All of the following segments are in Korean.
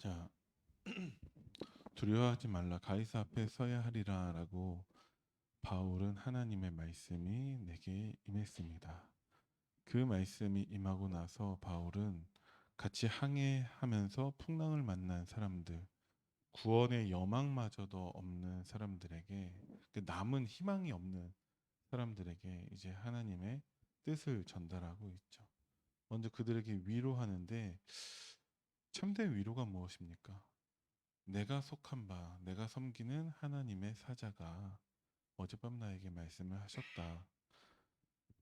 자, 두려워하지 말라 가이사 앞에 서야 하리라라고 바울은 하나님의 말씀이 내게 임했습니다. 그 말씀이 임하고 나서 바울은 같이 항해하면서 풍랑을 만난 사람들, 구원의 여망마저도 없는 사람들에게 그 남은 희망이 없는 사람들에게 이제 하나님의 뜻을 전달하고 있죠. 먼저 그들에게 위로하는데 참된 위로가 무엇입니까? 내가 속한 바, 내가 섬기는 하나님의 사자가 어젯밤 나에게 말씀을 하셨다.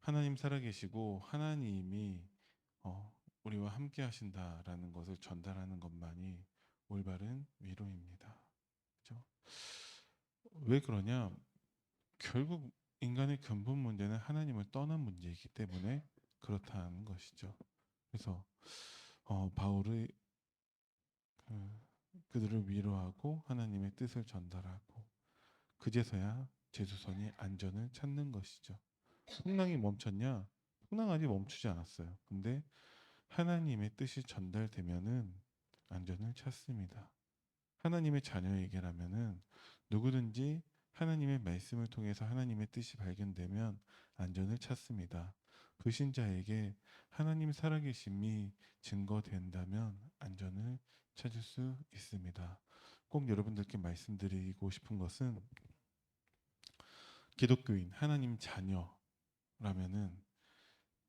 하나님 살아계시고 하나님이 어, 우리와 함께 하신다라는 것을 전달하는 것만이 올바른 위로입니다. 그죠? 왜 그러냐? 결국 인간의 근본 문제는 하나님을 떠난 문제이기 때문에 그렇다는 것이죠. 그래서 어, 바울의 그, 그들을 위로하고 하나님의 뜻을 전달하고 그제서야 제수선이 안전을 찾는 것이죠. 풍랑이 멈췄냐? 풍랑 아직 멈추지 않았어요. 근데 하나님의 뜻이 전달되면은 안전을 찾습니다. 하나님의 자녀에게라면은 누구든지 하나님의 말씀을 통해서 하나님의 뜻이 발견되면 안전을 찾습니다. 불신자에게 하나님 살아계심이 증거된다면 안전을 찾을 수 있습니다. 꼭 여러분들께 말씀드리고 싶은 것은 기독교인 하나님 자녀라면은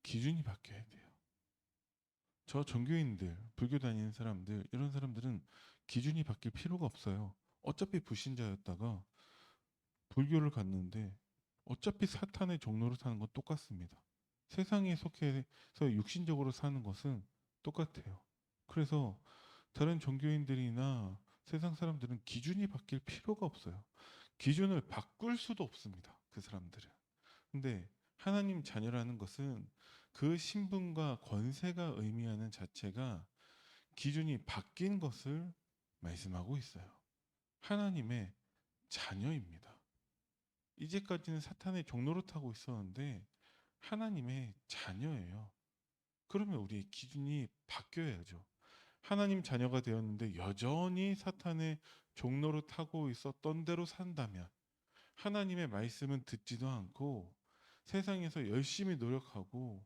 기준이 바뀌어야 돼요. 저 종교인들, 불교 다니는 사람들 이런 사람들은 기준이 바뀔 필요가 없어요. 어차피 불신자였다가 불교를 갔는데 어차피 사탄의 종로로 사는 건 똑같습니다. 세상에 속해서 육신적으로 사는 것은 똑같아요. 그래서 다른 종교인들이나 세상 사람들은 기준이 바뀔 필요가 없어요. 기준을 바꿀 수도 없습니다. 그 사람들은. 근데 하나님 자녀라는 것은 그 신분과 권세가 의미하는 자체가 기준이 바뀐 것을 말씀하고 있어요. 하나님의 자녀입니다. 이제까지는 사탄의 종로를 타고 있었는데 하나님의 자녀예요. 그러면 우리의 기준이 바뀌어야죠. 하나님 자녀가 되었는데 여전히 사탄의 종로를 타고 있었던 대로 산다면 하나님의 말씀은 듣지도 않고 세상에서 열심히 노력하고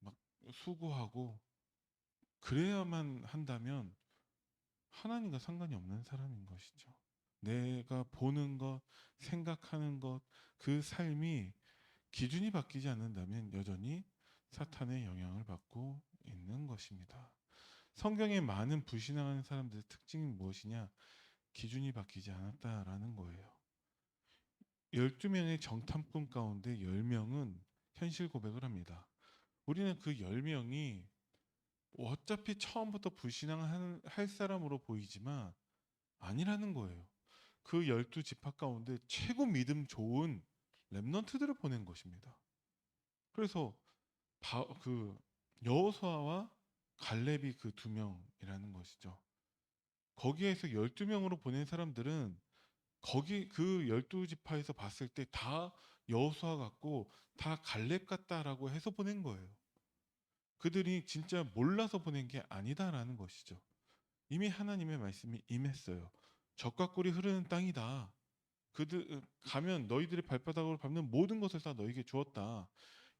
막 수고하고 그래야만 한다면 하나님과 상관이 없는 사람인 것이죠. 내가 보는 것, 생각하는 것, 그 삶이 기준이 바뀌지 않는다면 여전히 사탄의 영향을 받고 있는 것입니다. 성경에 많은 불신앙하는 사람들의 특징이 무엇이냐? 기준이 바뀌지 않았다라는 거예요. 12명의 정탐꾼 가운데 10명은 현실 고백을 합니다. 우리는 그 10명이 어차피 처음부터 불신앙을 할 사람으로 보이지만 아니라는 거예요. 그 12지파 가운데 최고 믿음 좋은 렘넌트들을 보낸 것입니다. 그래서 바, 그 여호수아와 갈렙이 그 두 명이라는 것이죠. 거기에서 12명으로 보낸 사람들은 거기 그 12지파에서 봤을 때 다 여호수아 같고 다 갈렙 같다라고 해서 보낸 거예요. 그들이 진짜 몰라서 보낸 게 아니다라는 것이죠. 이미 하나님의 말씀이 임했어요. 적과 꿀이 흐르는 땅이다. 그들 가면 너희들의 발바닥으로 밟는 모든 것을 다 너에게 주었다.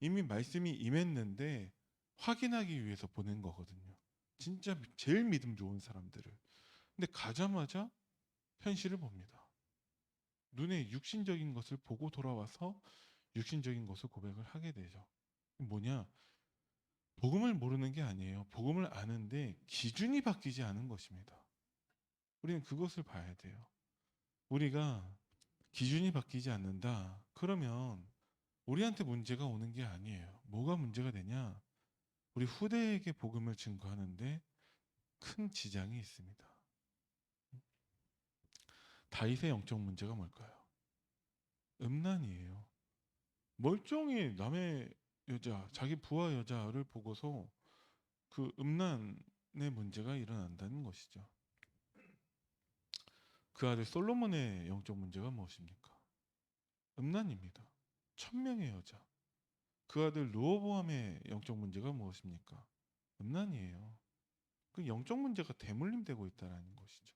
이미 말씀이 임했는데 확인하기 위해서 보낸 거거든요. 진짜 제일 믿음 좋은 사람들을. 근데 가자마자 현실을 봅니다. 눈에 육신적인 것을 보고 돌아와서 육신적인 것을 고백을 하게 되죠. 뭐냐? 복음을 모르는 게 아니에요. 복음을 아는데 기준이 바뀌지 않은 것입니다. 우리는 그것을 봐야 돼요. 우리가 기준이 바뀌지 않는다. 그러면 우리한테 문제가 오는 게 아니에요. 뭐가 문제가 되냐? 우리 후대에게 복음을 증거하는데 큰 지장이 있습니다. 다윗의 영적 문제가 뭘까요? 음란이에요. 멀쩡히 남의 여자, 자기 부하 여자를 보고서 그 음란의 문제가 일어난다는 것이죠. 그 아들 솔로몬의 영적 문제가 무엇입니까? 음란입니다. 천명의 여자. 그 아들 르호보암의 영적 문제가 무엇입니까? 음란이에요. 그 영적 문제가 대물림되고 있다라는 것이죠.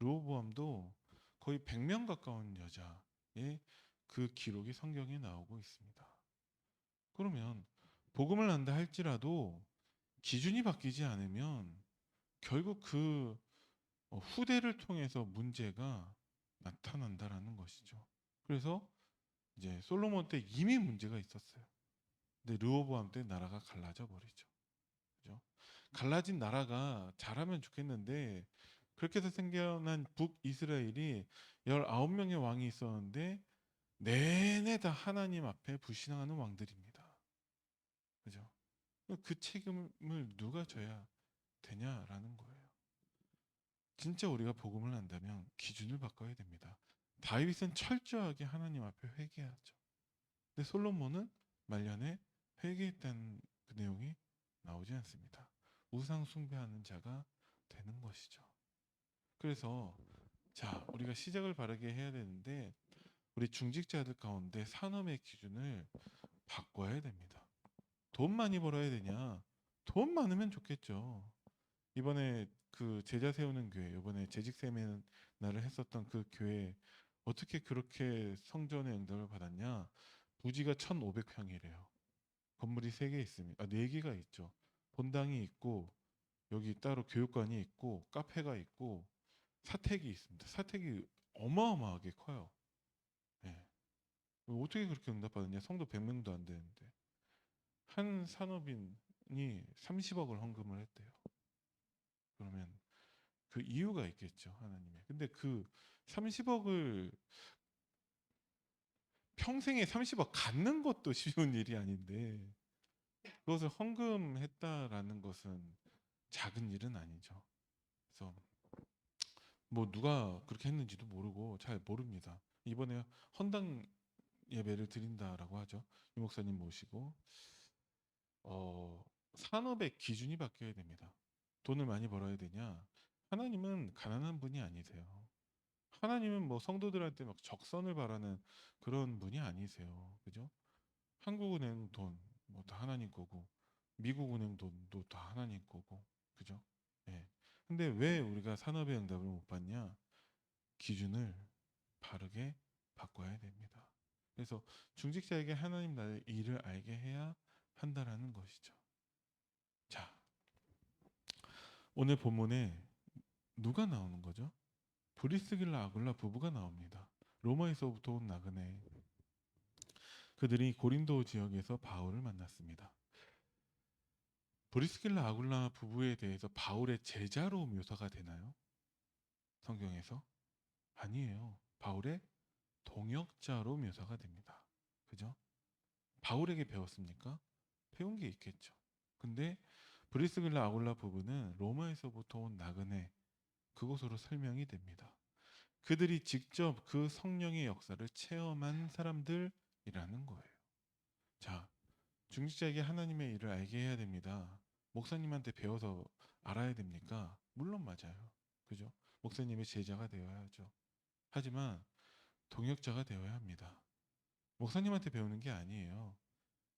르호보암도 거의 100명 가까운 여자의 그 기록이 성경에 나오고 있습니다. 그러면 복음을 한다 할지라도 기준이 바뀌지 않으면 결국 그 어, 후대를 통해서 문제가 나타난다라는 것이죠. 그래서 이제 솔로몬 때 이미 문제가 있었어요. 근데 르호보암 때 나라가 갈라져 버리죠. 그죠? 갈라진 나라가 잘하면 좋겠는데 그렇게 해서 생겨난 북이스라엘이 19명의 왕이 있었는데 내내 다 하나님 앞에 불신하는 왕들입니다. 그죠? 그 책임을 누가 져야 되냐라는 거예요. 진짜 우리가 복음을 한다면 기준을 바꿔야 됩니다. 다윗은 철저하게 하나님 앞에 회개하죠. 근데 솔로몬은 말년에 회개했다는 그 내용이 나오지 않습니다. 우상 숭배하는 자가 되는 것이죠. 그래서 자, 우리가 시작을 바르게 해야 되는데 우리 중직자들 가운데 산업의 기준을 바꿔야 됩니다. 돈 많이 벌어야 되냐? 돈 많으면 좋겠죠. 이번에 그 제자 세우는 교회, 이번에 재직 세미나를 했었던 그 교회 어떻게 그렇게 성전의 응답을 받았냐? 부지가 1,500평이래요. 건물이 3개 있습니다. 아, 4개가 있죠. 본당이 있고 여기 따로 교육관이 있고 카페가 있고 사택이 있습니다. 사택이 어마어마하게 커요. 예. 어떻게 그렇게 응답받았냐? 성도 100명도 안 되는데. 한 산업인이 30억을 헌금을 했대요. 그러면 그 이유가 있겠죠, 하나님의. 근데 그 30억을 평생에 30억 갖는 것도 쉬운 일이 아닌데 그것을 헌금했다라는 것은 작은 일은 아니죠. 그래서 뭐 누가 그렇게 했는지도 모르고 잘 모릅니다. 이번에 헌당 예배를 드린다라고 하죠. 이 목사님 모시고 어, 산업의 기준이 바뀌어야 됩니다. 돈을 많이 벌어야 되냐? 하나님은 가난한 분이 아니세요. 하나님은 뭐 성도들한테 막 적선을 바라는 그런 분이 아니세요. 그죠? 한국은행 돈, 뭐 다 하나님 거고, 미국은행 돈도 다 하나님 거고, 그죠? 예. 근데 왜 우리가 산업의 응답을 못 받냐? 기준을 바르게 바꿔야 됩니다. 그래서 중직자에게 하나님 나라의 일을 알게 해야 한다라는 것이죠. 자, 오늘 본문에 누가 나오는 거죠? 브리스길라 아굴라 부부가 나옵니다. 로마에서부터 온 나그네. 그들이 고린도 지역에서 바울을 만났습니다. 브리스길라 아굴라 부부에 대해서 바울의 제자로 묘사가 되나요? 성경에서? 아니에요. 바울의 동역자로 묘사가 됩니다. 그죠? 바울에게 배웠습니까? 배운 게 있겠죠. 근데 브리스길라 아굴라 부부는 로마에서부터 온 나그네 그곳으로 설명이 됩니다. 그들이 직접 그 성령의 역사를 체험한 사람들이라는 거예요. 자, 중직자에게 하나님의 일을 알게 해야 됩니다. 목사님한테 배워서 알아야 됩니까? 물론 맞아요. 그죠? 목사님의 제자가 되어야 하죠. 하지만 동역자가 되어야 합니다. 목사님한테 배우는 게 아니에요.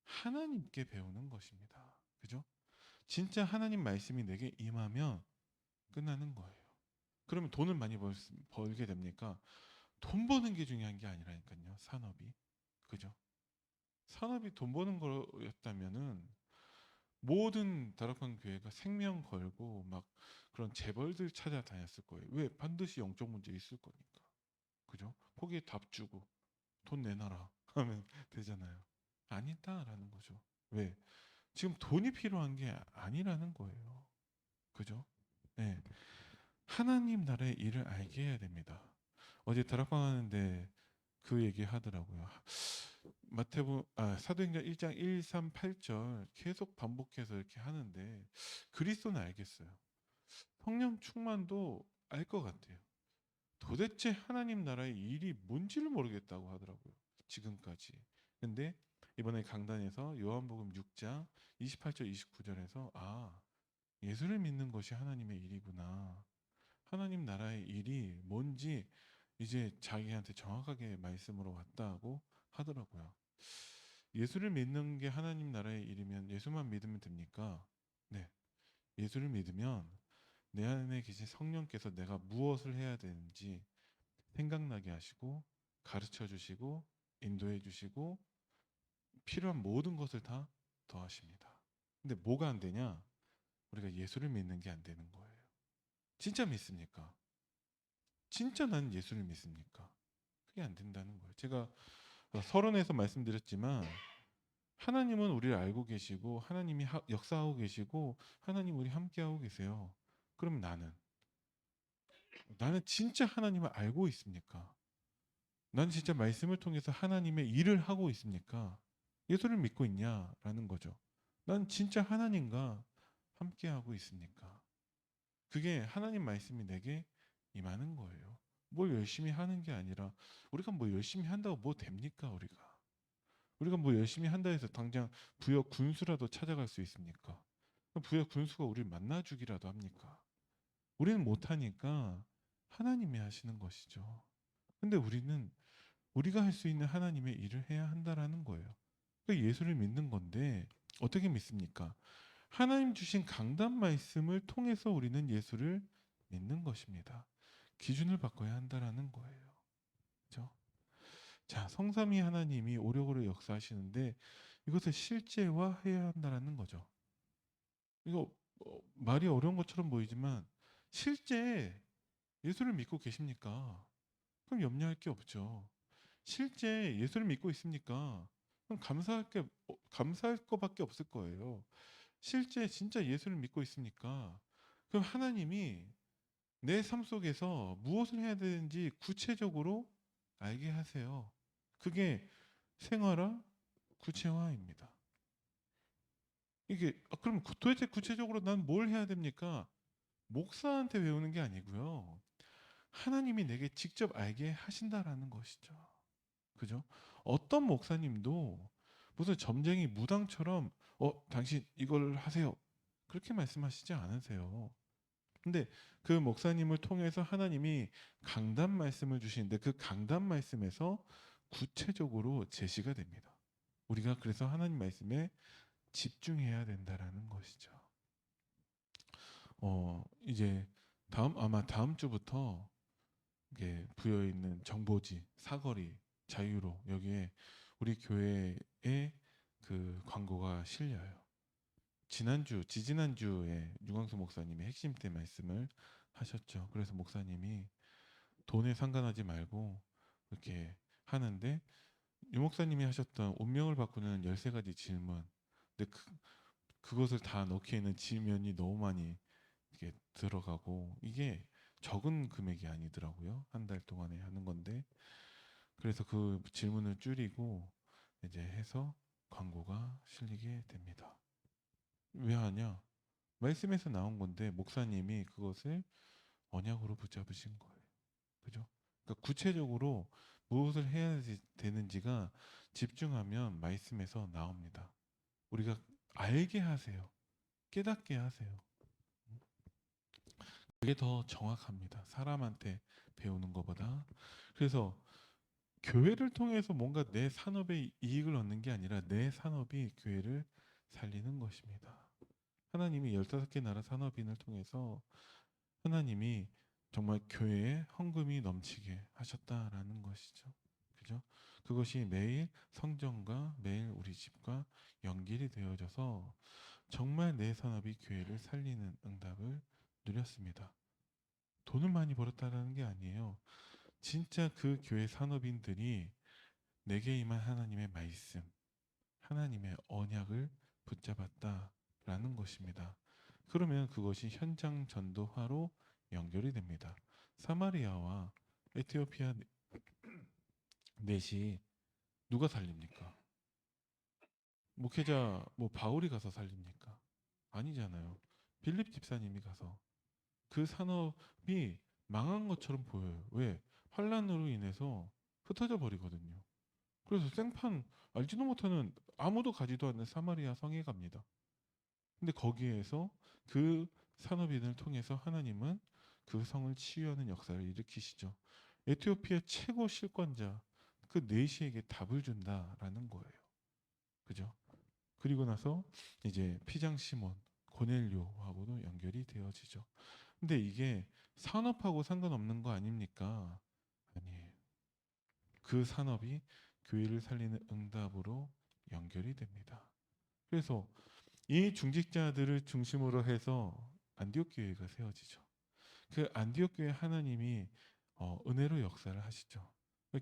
하나님께 배우는 것입니다. 그죠? 진짜 하나님 말씀이 내게 임하면 끝나는 거예요. 그러면 돈을 많이 벌, 벌게 됩니까? 돈 버는 게 중요한 게 아니라니까요. 산업이. 그죠? 산업이 돈 버는 거였다면은 모든 다락방 교회가 생명 걸고 막 그런 재벌들 찾아다녔을 거예요. 왜? 반드시 영적 문제 있을 거니까. 그죠? 거기에 답 주고 돈 내놔라 하면 되잖아요. 아니다라는 거죠. 왜? 지금 돈이 필요한 게 아니라는 거예요. 그죠? 네. 하나님 나라의 일을 알게 해야 됩니다. 어제 다락방 하는데 그 얘기 하더라고요. 마태복 아, 사도행전 1장 1, 3, 8절 계속 반복해서 이렇게 하는데 그리스도는 알겠어요. 성령 충만도 알 것 같아요. 도대체 하나님 나라의 일이 뭔지를 모르겠다고 하더라고요. 지금까지. 근데 이번에 강단에서 요한복음 6장 28절 29절에서 아 예수를 믿는 것이 하나님의 일이구나. 하나님 나라의 일이 뭔지 이제 자기한테 정확하게 말씀으로 왔다고 하더라고요. 예수를 믿는 게 하나님 나라의 일이면 예수만 믿으면 됩니까? 네. 예수를 믿으면 내 안에 계신 성령께서 내가 무엇을 해야 되는지 생각나게 하시고 가르쳐 주시고 인도해 주시고 필요한 모든 것을 다 더하십니다. 근데 뭐가 안 되냐? 우리가 예수를 믿는 게 안 되는 거예요. 진짜 믿습니까? 진짜 나는 예수를 믿습니까? 그게 안 된다는 거예요. 제가 서론에서 말씀드렸지만 하나님은 우리를 알고 계시고 하나님이 하- 역사하고 계시고 하나님 우리 함께하고 계세요. 그럼 나는 나는 진짜 하나님을 알고 있습니까? 나는 진짜 말씀을 통해서 하나님의 일을 하고 있습니까? 예수를 믿고 있냐라는 거죠. 난 진짜 하나님과 함께하고 있습니까? 그게 하나님 말씀이 내게 임하는 거예요. 뭘 열심히 하는 게 아니라 우리가 뭐 열심히 한다고 뭐 됩니까 우리가? 우리가 뭐 열심히 한다 해서 당장 부역 군수라도 찾아갈 수 있습니까? 부역 군수가 우리를 만나주기라도 합니까? 우리는 못하니까 하나님이 하시는 것이죠. 근데 우리는 우리가 할 수 있는 하나님의 일을 해야 한다라는 거예요. 그러니까 예수를 믿는 건데 어떻게 믿습니까? 하나님 주신 강단 말씀을 통해서 우리는 예수를 믿는 것입니다. 기준을 바꿔야 한다라는 거예요. 그렇죠? 자, 성삼위 하나님이 오력으로 역사하시는데 이것을 실제화해야 한다라는 거죠. 이거 어, 말이 어려운 것처럼 보이지만 실제 예수를 믿고 계십니까? 그럼 염려할 게 없죠. 실제 예수를 믿고 있습니까? 그럼 감사할 게 어, 감사할 것밖에 없을 거예요. 실제 진짜 예수를 믿고 있습니까? 그럼 하나님이 내 삶 속에서 무엇을 해야 되는지 구체적으로 알게 하세요. 그게 생활화 구체화입니다. 이게 아, 그럼 구- 도대체 구체적으로 난 뭘 해야 됩니까? 목사한테 외우는 게 아니고요. 하나님이 내게 직접 알게 하신다라는 것이죠. 그죠? 어떤 목사님도 무슨 점쟁이 무당처럼 어 당신 이걸 하세요. 그렇게 말씀하시지 않으세요. 근데 그 목사님을 통해서 하나님이 강단 말씀을 주시는데 그 강단 말씀에서 구체적으로 제시가 됩니다. 우리가 그래서 하나님 말씀에 집중해야 된다라는 것이죠. 어 이제 다음 아마 다음 주부터 이게 부여 있는 정보지 사거리 자유로 여기에 우리 교회의 그 광고가 실려요. 지난주 지지난주에 유광수 목사님이 핵심 때 말씀을 하셨죠. 그래서 목사님이 돈에 상관하지 말고 이렇게 하는데 유 목사님이 하셨던 운명을 바꾸는 13가지 질문. 근데 그, 그것을 다 넣기에는 지면이 너무 많이 이렇게 들어가고 이게 적은 금액이 아니더라고요. 한 달 동안에 하는 건데 그래서 그 질문을 줄이고 이제 해서 광고가 실리게 됩니다. 왜 하냐? 말씀에서 나온 건데 목사님이 그것을 언약으로 붙잡으신 거예요. 그죠? 그러니까 구체적으로 무엇을 해야 되는지가 집중하면 말씀에서 나옵니다. 우리가 알게 하세요. 깨닫게 하세요. 그게 더 정확합니다. 사람한테 배우는 것보다. 그래서 교회를 통해서 뭔가 내 산업에 이익을 얻는 게 아니라 내 산업이 교회를 살리는 것입니다. 하나님이 15개 나라 산업인을 통해서 하나님이 정말 교회에 헌금이 넘치게 하셨다라는 것이죠. 그죠? 그것이 매일 성전과 매일 우리 집과 연결이 되어져서 정말 내 산업이 교회를 살리는 응답을 누렸습니다. 돈을 많이 벌었다라는 게 아니에요. 진짜 그 교회 산업인들이 내게 임한 하나님의 말씀, 하나님의 언약을 붙잡았다라는 것입니다. 그러면 그것이 현장 전도화로 연결이 됩니다. 사마리아와 에티오피아 넷이 누가 살립니까? 목회자 뭐 바울이 가서 살립니까? 아니잖아요. 빌립 집사님이 가서 그 산업이 망한 것처럼 보여요. 왜? 환란으로 인해서 흩어져 버리거든요. 그래서 생판 알지도 못하는 아무도 가지도 않는 사마리아 성에 갑니다. 근데 거기에서 그 산업인을 통해서 하나님은 그 성을 치유하는 역사를 일으키시죠. 에티오피아 최고 실권자 그 네시에게 답을 준다라는 거예요. 그죠? 그리고 나서 이제 피장 시몬 고넬료하고도 연결이 되어지죠. 근데 이게 산업하고 상관없는 거 아닙니까? 그 산업이 교회를 살리는 응답으로 연결이 됩니다. 그래서 이 중직자들을 중심으로 해서 안디옥 교회가 세워지죠. 그 안디옥 교회 하나님이 어, 은혜로 역사를 하시죠.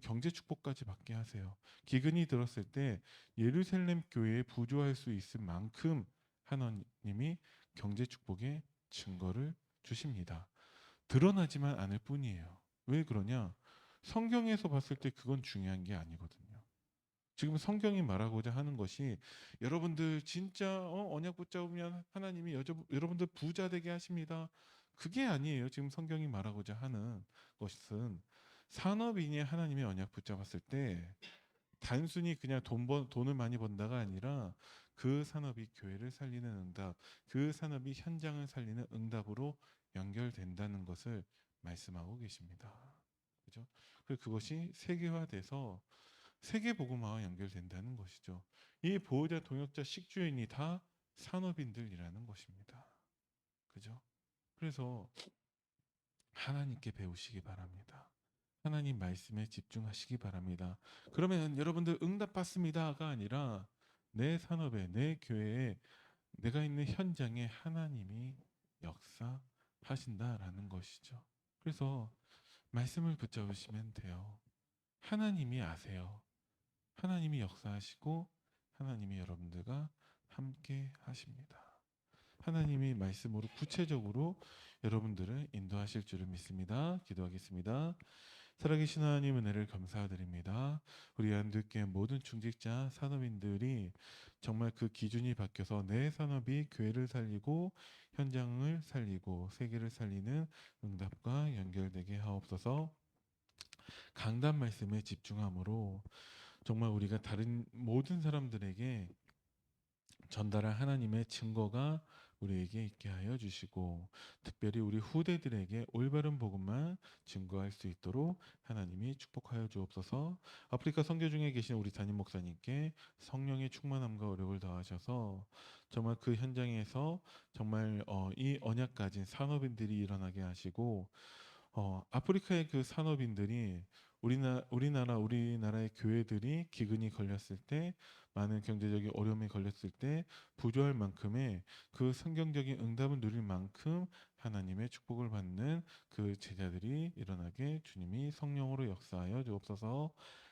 경제 축복까지 받게 하세요. 기근이 들었을 때 예루살렘 교회에 부조할 수 있을 만큼 하나님이 경제 축복의 증거를 주십니다. 드러나지만 않을 뿐이에요. 왜 그러냐? 성경에서 봤을 때 그건 중요한 게 아니거든요. 지금 성경이 말하고자 하는 것이 여러분들 진짜 어, 언약 붙잡으면 하나님이 여저, 여러분들 부자 되게 하십니다. 그게 아니에요. 지금 성경이 말하고자 하는 것은 산업인이 하나님의 언약 붙잡았을 때 단순히 그냥 돈 번, 돈을 많이 번다가 아니라 그 산업이 교회를 살리는 응답, 그 산업이 현장을 살리는 응답으로 연결된다는 것을 말씀하고 계십니다. 그죠? 그리고 그것이 세계화돼서 세계 복음화와 연결된다는 것이죠. 이 보호자, 동역자, 식주인이 다 산업인들이라는 것입니다. 그죠? 그래서 하나님께 배우시기 바랍니다. 하나님 말씀에 집중하시기 바랍니다. 그러면 여러분들 응답 받습니다가 아니라 내 산업에, 내 교회에, 내가 있는 현장에 하나님이 역사하신다라는 것이죠. 그래서 말씀을 붙잡으시면 돼요. 하나님이 아세요. 하나님이 역사하시고 하나님이 여러분들과 함께 하십니다. 하나님이 말씀으로 구체적으로 여러분들을 인도하실 줄을 믿습니다. 기도하겠습니다. 살아계신 하나님 은혜를 감사드립니다. 우리 안두께 모든 중직자 산업인들이 정말 그 기준이 바뀌어서 내 산업이 교회를 살리고 현장을 살리고 세계를 살리는 응답과 연결되게 하옵소서. 강단 말씀에 집중함으로 정말 우리가 다른 모든 사람들에게 전달할 하나님의 증거가 우리에게 있게 하여 주시고 특별히 우리 후대들에게 올바른 복음만 증거할 수 있도록 하나님이 축복하여 주옵소서. 아프리카 선교 중에 계신 우리 담임 목사님께 성령의 충만함과 어력을 더하셔서 정말 그 현장에서 정말 어, 이 언약 가진 산업인들이 일어나게 하시고 어, 아프리카의 그 산업인들이 우리나, 우리나라 우리나라의 교회들이 기근이 걸렸을 때 많은 경제적인 어려움이 걸렸을 때 부조할 만큼의 그 성경적인 응답을 누릴 만큼 하나님의 축복을 받는 그 제자들이 일어나게 주님이 성령으로 역사하여 주옵소서.